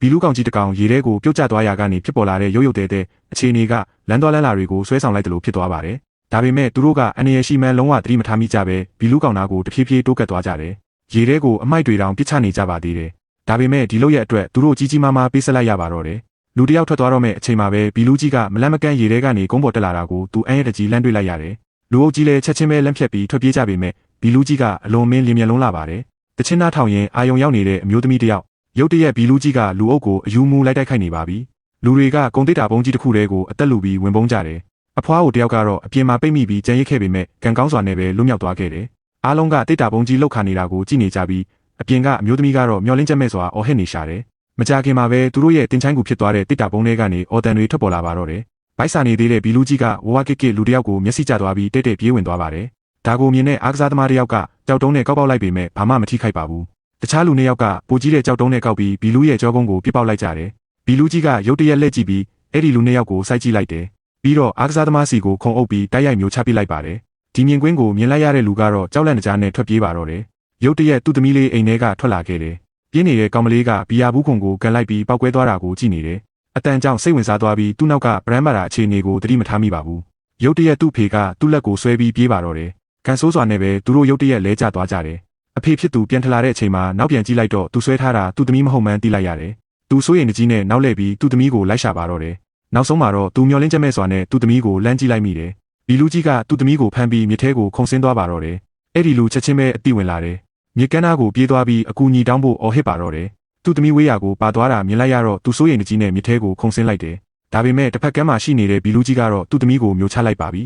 ဘီလူးကောင်ကြီးတစ်ကောင်ရေထဲကိုပြုတ်ကျသွားရာကနေဖြစ်ပေါ်လာတဲ့ရုပ်ရုပ်တဲတဲအခြေအနေကလမ်းသွားလမ်းလာတွေကိုဆွဲဆောင်လိုက်တယ်လို့ဖြစ်သွားပါတယ်။ဒါပေမဲ့သူတို့ကအန္တရာယ်ရှိမှန်းလုံးဝသတိမထားမိကြပဲဘီလူးကောင်သားကိုတဖြည်းဖြည်းတိုးကပ်သွားကြတယ်။ရေထဲကိုအမိုက်တွေတောင်ပစ်ချနေကြပါသေးတယ်။ဒါပေမဲ့ဒီလိုရဲ့အတွက်သူတို့ကြီးကြီးမားမားပေးဆက်လိုက်ရပါတော့တယ်။လူတစ်ယောက်ထွက်သွားတော့မဲ့အချိန်မှာပဲဘီလူးကြီးကမလန့်မကန့်ရေထဲကနေကုန်းပေါ်တက်လာတာကိုသူအမ်းရတကြီးလမ်းတွေ့လိုက်ရတယ်။လူအုပ်ကြီးလည်းချက်ချင်းပဲလမ်းဖြတ်ပြီးထွက်ပြေးကြပေမဲ့ဘီလူးကြီးကအလွန်မင်းလင်းမြလုံးလာပါတယ်။တချင်းသားထောင်ရင်အာယုံရောက်နေတဲ့အမျိုးသမီးတစ်ယောက် ရုတ်တရက်ဘီလူးကြီးကလူအုပ်ကိုအယူမူလိုက်တိုက်ခိုက်နေပါပြီ။လူတွေကဂုံတိတ်တာပုံကြီးတစ်ခုတည်းကိုအသက်လူပြီးဝင်ပုန်းကြတယ်။အဖွားကိုတယောက်ကတော့အပြင်မှာပိတ်မိပြီးကြံရစ်ခဲ့ပေမဲ့ကံကောင်းစွာနဲ့ပဲလွတ်မြောက်သွားခဲ့တယ်။အားလုံးကတိတ်တာပုံကြီးလောက်ခါနေတာကိုကြည့်နေကြပြီးအပြင်ကအမျိုးသမီးကတော့မျောလင်းချက်မဲ့စွာအော်ဟစ်နေရှာတယ်။မကြခင်မှာပဲသူတို့ရဲ့တင်ချိုင်းကူဖြစ်သွားတဲ့တိတ်တာပုံတွေကနေအော်တန်တွေထွက်ပေါ်လာပါတော့တယ်။ဘိုက်စာနေသေးတဲ့ဘီလူးကြီးကဝဝကစ်ကစ်လူတစ်ယောက်ကိုမျက်စိကျသွားပြီးတိတ်တိတ်ပြေးဝင်သွားပါတယ်။ဒါကိုမြင်တဲ့အားကစားသမားတစ်ယောက်ကကြောက်တုံးနဲ့ကောက်ပေါက်လိုက်ပေမဲ့ဘာမှမထိခိုက်ပါဘူး။ တခြားလူနှစ်ယောက်ကပိုကြီးတဲ့ကြောက်တုံးနဲ့ကောက်ပြီးဘီလူးရဲ့ကြောကုန်းကိုပြစ်ပေါက်လိုက်ကြတယ်။ဘီလူးကြီးကရုတ်တရက်လက်ကြည့်ပြီးအဲ့ဒီလူနှစ်ယောက်ကိုစိုက်ကြည့်လိုက်တယ်။ပြီးတော့အားကစားသမားစီကိုခုံအုပ်ပြီးတိုက်ရိုက်မျိုးချပစ်လိုက်ပါတယ်။ဒီမြင်ကွင်းကိုမြင်လိုက်ရတဲ့လူကတော့ကြောက်လန့်တကြားနဲ့ထွက်ပြေးပါတော့တယ်။ရုတ်တရက်သူ့သမီးလေးအိမ်ထဲကထွက်လာခဲ့တယ်။ပြင်းနေတဲ့ကောင်မလေးကဘီယာဘူးခုံကိုကန်လိုက်ပြီးပောက်ကွဲသွားတာကိုကြည့်နေတယ်။အတန်ကြောင့်စိတ်ဝင်စားသွားပြီးသူ့နောက်ကဗရန်မာတာအခြေအနေကိုသတိမထားမိပါဘူး။ရုတ်တရက်သူ့ဖေကသူ့လက်ကိုဆွဲပြီးပြေးပါတော့တယ်။ကန်ဆိုးစွာနဲ့ပဲသူတို့ရုတ်တရက်လဲကျသွားကြတယ်။ အဖေဖြစ်သူပြန်ထလာတဲ့အချိန်မှာနောက်ပြန်ကြည့်လိုက်တော့သူဆွဲထားတာသူ့သမီးမဟုတ်မှန်းသိလိုက်ရတယ်။သူစိုးရိမ်နေကြီးနဲ့နောက်လှည့်ပြီးသူ့သမီးကိုလိုက်ရှာပါတော့တယ်။နောက်ဆုံးမှာတော့သူမျောလင်းချက်မဲ့စွာနဲ့သူ့သမီးကိုလမ်းကြည့်လိုက်မိတယ်။ဘီလူကြီးကသူ့သမီးကိုဖမ်းပြီးမြစ်ထဲကိုခုန်ဆင်းသွားပါတော့တယ်။အဲ့ဒီလူချက်ချင်းပဲအတိဝင်လာတယ်။မြစ်ကမ်းနားကိုပြေးသွားပြီးအကူအညီတောင်းဖို့အော်ဟစ်ပါတော့တယ်။သူ့သမီးဝေးရာကိုပါသွားတာမြင်လိုက်ရတော့သူစိုးရိမ်နေကြီးနဲ့မြစ်ထဲကိုခုန်ဆင်းလိုက်တယ်။ဒါပေမဲ့တစ်ဖက်ကမ်းမှာရှိနေတဲ့ဘီလူကြီးကတော့သူ့သမီးကိုမျိုးချလိုက်ပါပြီ